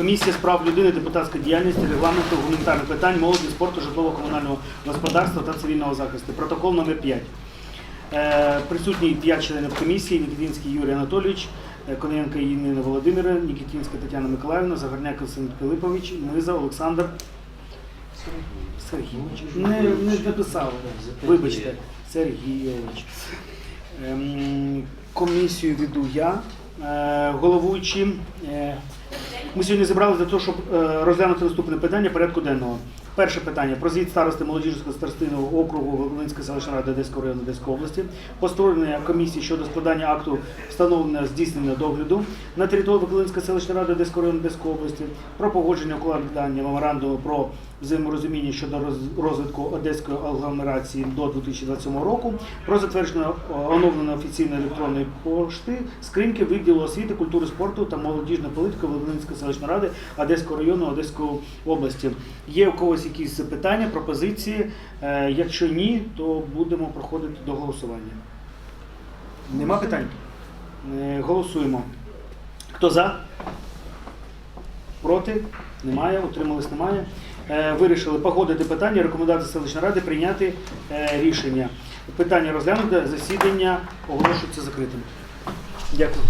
Комісія з прав людини, депутатської діяльності, регламенту, гуманітарних питань, молоді, спорту, житлово-комунального господарства та цивільного захисту. Протокол номер 5. Е, присутні 5 членів комісії: Нікітінський Юрій Анатолійович, е, Кононенко Ніна Володимира, Нікітінська Тетяна Миколаївна, Загорняк Константин Пилипович, Миза Олександр Сергійович. Не, не написав. Вибачте, Сергійович. Ем, комісію веду я, е, головуючим. Ми сьогодні зібралися для того, щоб е, розглянути наступне питання порядку денного. Перше питання про звіт старости молодіжного старостинного округу Волинської селищної ради Одеського району Одеської області, по комісії щодо складання акту встановлення здійснення догляду на території Волинської селищної ради Одеського району Одеської області, про погодження укладання меморандуму про взаєморозуміння щодо розвитку одеської агломерації до 2027 року, про затвердження е, оновленої офіційної електронної пошти, скриньки відділу освіти, культури, спорту та молодіжної політики Волинської селищної ради Одеського району Одеської області. Є у когось якісь запитання, пропозиції? Е, Якщо ні, то будемо проходити до голосування. Нема питань? Е, Голосуємо. Хто за? Проти? Немає. Утримались? Немає. Е, Вирішили погодити питання. рекомендувати селищної ради прийняти е, рішення. Питання розглянуте. Засідання оголошується закритим. Дякую.